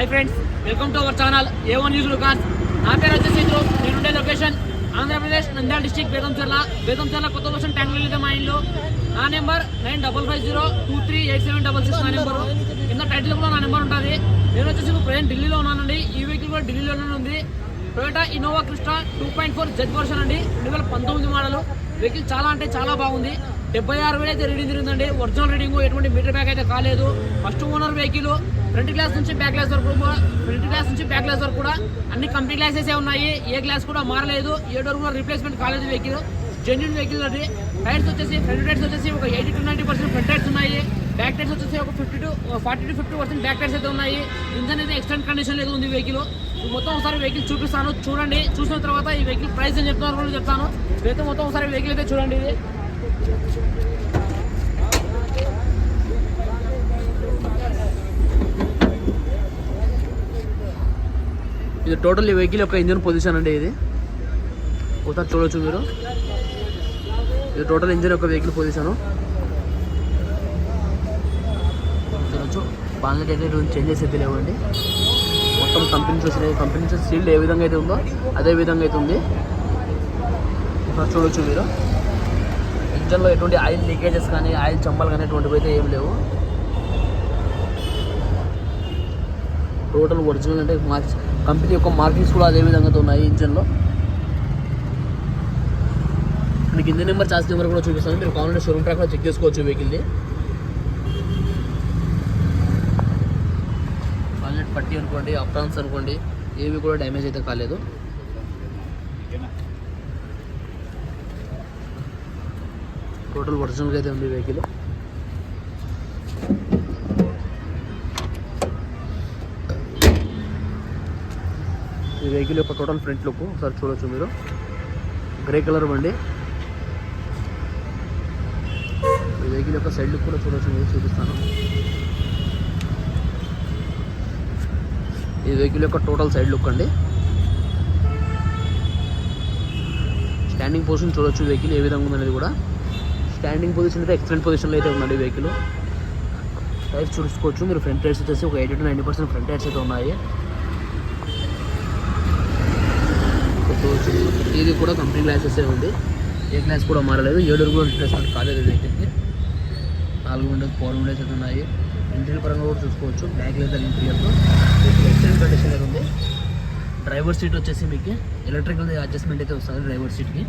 Hi friends welcome to our channel A one news cars నా పేరు వచ్చేసి ఇంద్రు నేనుండే లొకేషన్ ఆంధ్రప్రదేశ్ నంద్యాల డిస్టిక్ బేగంచర్ల బేగంచర్ల కొత్త వర్షన్ ట్యాంక్ వెళ్ళితే మా ఇంట్లో. నా number nine double five zero two three eight seven double six నా నెంబర్ కింద టైటిల్ కూడా నా నెంబర్ ఉంటుంది. నేను వచ్చేసి ఇప్పుడు ప్రజెంట్ ఢిల్లీలో ఉన్నానండి. ఈ వెహికల్ కూడా ఢిల్లీలోనే ఉంది. Toyota Innova Crysta two point four Z version అండి. రెండు వేల పంతొమ్మిది మోడల్ వెహికల్ చాలా అంటే చాలా బాగుంది. డెబ్బై ఆరు వేలు అయితే రీడింగ్ తిరిగిందండి. ఒరిజినల్ రీడింగ్ ఎటువంటి మీటర్ బ్యాక్ అయితే కాలేదు. First owner vehicle front glass నుంచి బ్యాక్ గ్లాస్ వరకు ఫ్రంట్ గ్లాస్ నుంచి బ్యాక్ గ్లాస్ వరకు కూడా అన్ని కంపెనీ గ్లాసెస్ ఉన్నాయి. ఏ గ్లాస్ కూడా మారలేదు. ఏ డోర్ కూడా రీప్లేస్మెంట్ కాలేదు వెహికల్ జెన్యున్ వెహికల్ అండి టైర్స్ వచ్చేసి ఫ్రంట్ టైర్స్ వచ్చేసి ఒక eighty to ninety percent front tyres ఉన్నాయి. బ్యాక్ టైర్స్ వచ్చేసి ఒక fifty to forty to fifty percent back tyres అయితే ఉన్నాయి. ఇంజన్ అయితే ఎక్స్టెంట్ కండిషన్ లేదు ఉంది వెహికల్ మొత్తం ఒకసారి వెహికల్ చూపిస్తాను. చూడండి. చూసిన తర్వాత ఈ వెహికల్ ప్రైస్ అని చెప్తాను చెప్తాను. అయితే మొత్తం ఒకసారి వెహికల్ అయితే చూడండి. ఇది ఇది టోటల్ ఈ వెహికల్ యొక్క ఇంజన్ పొజిషన్ అండి ఇది. ఒకసారి చూడొచ్చు మీరు. ఇది టోటల్ ఇంజన్ యొక్క వెహికల్ పొజిషన్. చూడొచ్చు. బాగా చేంజెస్ అయితే లేవండి. మొత్తం కంపెనీ వచ్చినాయి కంపెనీ చూసి సీల్డ్ ఏ విధంగా అయితే ఉందో అదే విధంగా అయితే ఉంది. ఒకసారి చూడొచ్చు మీరు. ఇంజన్లో ఎటువంటి ఆయిల్ లీకేజెస్ కానీ ఆయిల్ చంపలు కానీ ఎటువంటివి అయితే ఏం లేవు. టోటల్ ఒరిజినల్ అంటే మార్క్స్ కంపెనీ యొక్క మార్కింగ్స్ కూడా అదే విధంగా ఉన్నాయి ఇంజన్లో. మీకు ఇంజన్ నెంబర్ చార్జ్ నెంబర్ కూడా చూపిస్తాను. మీరు కావాలంటే షోరూమ్ ట్రాక్లో చెక్ చేసుకోవచ్చు వెహికల్ది వాల్నట్ పట్టి అనుకోండి అప్రాన్స్ అనుకోండి ఏవి కూడా డ్యామేజ్ అయితే కాలేదు. టోటల్ ఒరిజినల్గా అయితే ఉంది వెహికల్. ఈ వెహికల్ యొక్క టోటల్ ఫ్రంట్ లుక్ ఒకసారి చూడొచ్చు మీరు. గ్రే కలర్ బండి. ఈ వెహికల్ యొక్క సైడ్ లుక్ కూడా చూడొచ్చు మీరు చూపిస్తాను. ఈ వెహికల్ యొక్క టోటల్ సైడ్ లుక్ అండి. స్టాండింగ్ పొజిషన్ చూడొచ్చు వెహికల్ ఏ విధంగా ఉందనేది కూడా. స్టాండింగ్ పొజిషన్ అయితే ఎక్సలెంట్ పొజిషన్లో అయితే ఉందండి వెహికల్. టైర్స్ చూసుకోవచ్చు మీరు ఫ్రంట్ టైర్స్ వచ్చేసి ఒక eighty to ninety percent front tyres అయితే ఉన్నాయి. చూడొచ్చు ఇది కూడా కంపెనీ గ్లాసెస్ ఉంది. ఏ గ్లాస్ కూడా మారలేదు. ఏడు కూడా రిప్లేస్మెంట్ కాలేదు వీటికి నాలుగు విండోస్ ఫోర్ విండోస్ అయితే ఉన్నాయి. ఇంటీరియర్ పరంగా కూడా చూసుకోవచ్చు. బ్యాక్ లెదర్ ఇంటీరియర్తో ఎక్సలెంట్ కండిషన్ అయితే ఉంది. డ్రైవర్ సీట్ వచ్చేసి మీకు ఎలక్ట్రికల్ అడ్జస్ట్మెంట్ అయితే వస్తుంది డ్రైవర్ సీట్కి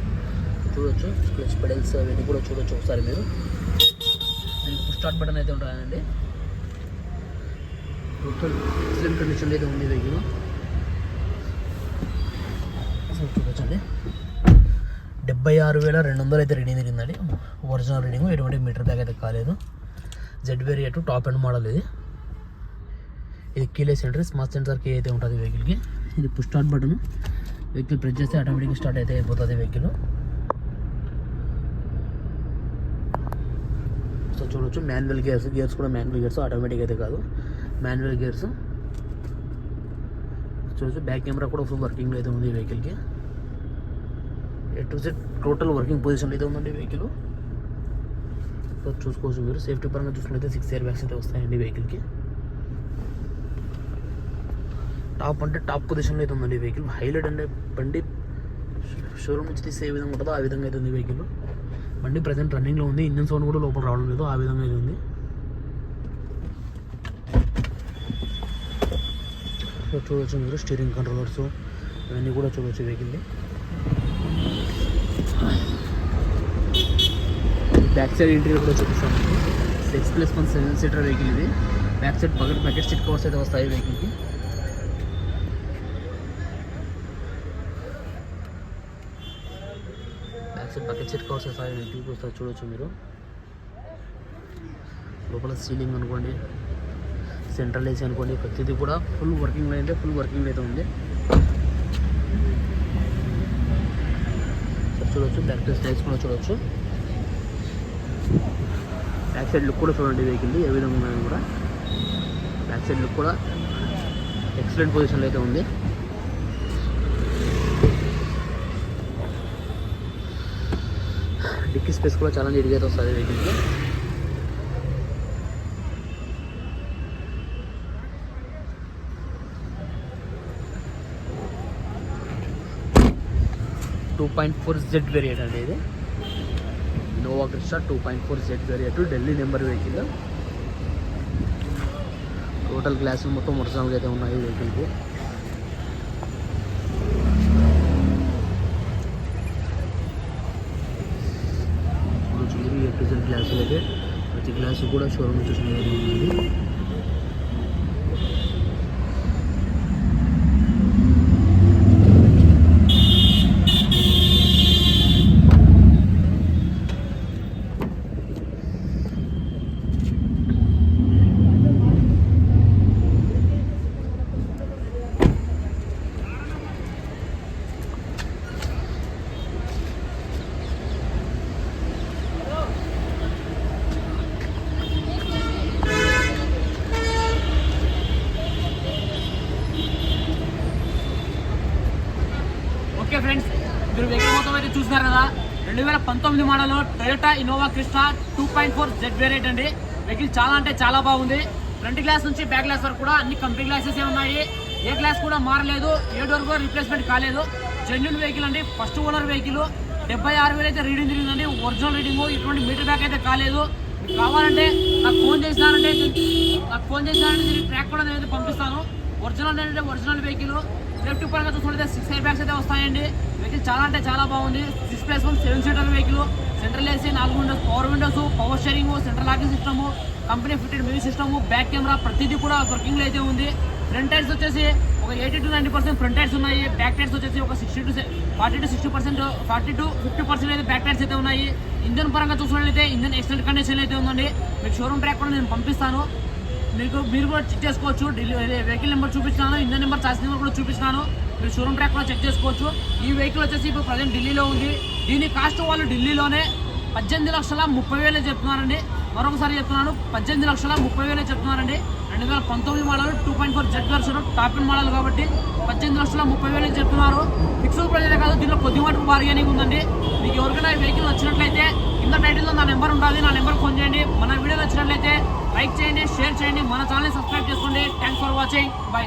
చూడొచ్చు. క్లచ్ పెడల్స్ అవన్నీ కూడా చూడొచ్చు ఒకసారి మీరు. దీనికి స్టార్ట్ బటన్ అయితే ఉంటుందండి. టోటల్ ఎక్సలెంట్ కండిషన్ అయితే ఉంది వెహికల్ అసలు చూడొచ్చండి. డెబ్బై ఆరు వేల రెండు వందలు అయితే రీడింగ్ తిరిగిందండి ఒరిజినల్ రీడింగ్ ఎటువంటి మీటర్ బ్యాగ్ అయితే కాలేదు. Z variant top end model ఇది. ఇది కీలే సెంటర్ స్మార్ట్ సెన్సార్ కీ అయితే ఉంటుంది వెహికల్కి ఇది push start button vehicle press చేస్తే ఆటోమేటిక్గా స్టార్ట్ అయితే అయిపోతుంది వెహికల్ సో చూడొచ్చు మాన్యువల్ గేర్స్ గేర్స్ కూడా మాన్యువల్ గేర్స్ ఆటోమేటిక్ అయితే కాదు. మాన్యువల్ గేర్స్ చూడొచ్చు బ్యాక్ కెమెరా కూడా ఫుల్ వర్కింగ్లో అయితే ఉంది వెహికల్కి ఎ టు టోటల్ వర్కింగ్ పొజిషన్లో అయితే ఉందండి వెహికల్ సో చూసుకోవచ్చు మీరు. సేఫ్టీ పరంగా చూసుకుంటే సిక్స్ ఇయర్ బ్యాగ్స్ అయితే వస్తాయండి వెహికల్కి టాప్ అంటే టాప్ పొజిషన్లో అయితే ఉందండి వెహికల్ హైలైట్ అంటే బండి షోరూమ్ నుంచి తీసే ఏ విధంగా ఉంటుందో ఆ విధంగా అయితే ఉంది వెహికల్ బండి ప్రజెంట్ రన్నింగ్లో ఉంది. ఇంజన్ సౌండ్ కూడా లోపల రావడం లేదు. ఆ విధంగా అయితే ఉంది. సో చూడవచ్చు మీరు. స్టీరింగ్ కంట్రోలర్స్ ఇవన్నీ కూడా చూడవచ్చు వెహికల్ని బ్యాక్ సైడ్ ఇంటీరియర్ కూడా చూపిస్తాను. Six plus one seven seater vehicle ఇది. Back side bucket bucket seat covers అయితే వస్తాయి వెహికల్కి back side bucket seat covers వస్తాయి వెహికల్కి వస్తాయి చూడొచ్చు మీరు. లోపల సీలింగ్ అనుకోండి సెంట్రల్ ఏసీ అనుకోండి ప్రతిదీ కూడా ఫుల్ వర్కింగ్ అయితే ఫుల్ వర్కింగ్ అయితే ఉంది. చూడొచ్చు బ్యాక్ టు స్టైల్స్ కూడా చూడొచ్చు. బ్యాక్ సైడ్ లుక్ కూడా చూడండి వెహికల్ ఏ విధంగా ఉన్నాయని కూడా. బ్యాక్ సైడ్ లుక్ కూడా ఎక్సలెంట్ పొజిషన్లో అయితే ఉంది. డిక్కీ స్పేస్ కూడా చాలా నీట్గా అయితే వస్తుంది వెహికల్కి two point four Z variant అండి ఇది Innova Crysta two point four Z variant Delhi number vehicle total గ్లాసులు మొత్తం ఒరిజినల్గా అయితే ఉన్నాయి వెహికల్కి ఇప్పుడు చూడండి ఏ గ్లాసులు అయితే. ప్రతి గ్లాసు కూడా షోరూమ్ చూసిన విధంగా ఉంది ఓకే ఫ్రెండ్స్ మీరు చూసినారు కదా రెండు వేల పంతొమ్మిది model Toyota Innova Crysta two point four Z variant అండి. వెహికల్ చాలా అంటే చాలా బాగుంది. ఫ్రంట్ గ్లాస్ నుంచి బ్యాక్ గ్లాస్ వరకు కూడా అన్ని కంపెనీ గ్లాసెస్ ఉన్నాయి. ఏ గ్లాస్ కూడా మారలేదు ఏ డోర్ కూడా రీప్లేస్మెంట్ కాలేదు. జెన్యున్ వెహికల్ అండి ఫస్ట్ ఓనర్ వెహికల్ డెబ్బై ఆరు వేలు అయితే రీడింగ్ తిరిగిందండి. ఒరిజినల్ రీడింగ్ ఇటువంటి మీటర్ బ్యాక్ అయితే కాలేదు. మీకు కావాలంటే నాకు ఫోన్ చేసినారంటే నాకు ఫోన్ చేసినారంటే దీనికి ట్రాక్ కూడా నేనైతే పంపిస్తాను. ఒరిజినల్ అంటే ఒరిజినల్ వెహికల్ సేఫ్టీ పరంగా చూసుకుంటే సిక్స్ ఎయిర్ బ్యాగ్స్ అయితే వస్తాయండి. వెహికల్ చాలా అంటే చాలా బాగుంది. Six plus one seven seater vehicle central AC నాలుగు windows power windows power sharing central locking system company fitted music system back camera ప్రతిదీ కూడా వర్కింగ్లో అయితే ఉంది. ఫ్రంట్ టైర్స్ వచ్చేసి ఒక eighty to ninety percent front tyres ఉన్నాయి. బ్యాక్ టైర్స్ వచ్చేసి ఒక sixty to forty to sixty percent forty to fifty percent అయితే బ్యాక్ టైర్స్ అయితే ఉన్నాయి. ఇంజన్ పరంగా చూసుకున్నట్లయితే ఇంజన్ ఎక్సలెంట్ కండిషన్ అయితే ఉందండి. మీకు షోరూమ్ ట్రాక్ కూడా నేను పంపిస్తాను. మీకు మీరు కూడా చెక్ చేసుకోవచ్చు. వెహికల్ నెంబర్ చూపిస్తున్నాను. ఇంజన్ నెంబర్ చార్జ్ నెంబర్ కూడా చూపిస్తున్నాను. మీరు షోరూమ్ ట్రాక్ కూడా చెక్ చేసుకోవచ్చు. ఈ వెహికల్ వచ్చేసి ఇప్పుడు ప్రజెంట్ ఢిల్లీలో ఉంది. దీని కాస్ట్ వాళ్ళు ఢిల్లీలోనే పద్దెనిమిది లక్షల ముప్పై వేలే చెప్తున్నారండి. మరొకసారి చెప్తున్నాను. పద్దెనిమిది లక్షల ముప్పై వేలే చెప్తున్నారండి. రెండు వేల పంతొమ్మిది model two point four Z version top in model కాబట్టి పద్దెనిమిది లక్షల ముప్పై వేలే చెప్తున్నారు. ఫిక్స్డ్ ప్రైజ్ కాదు దీనిలో కొద్ది మటుకు బార్గెనింగ్ ఉందండి. మీకు ఎవరికైనా వెహికల్ వచ్చినట్లయితే కింద టైటిల్లో నా నెంబర్ ఉంటుంది నా నెంబర్ ఫోన్ చేయండి. మన వీడియో నచ్చినట్లయితే లైక్ చేయండి షేర్ చేయండి. మన ఛానల్ని సబ్స్క్రైబ్ చేసుకోండి. Thanks for watching bye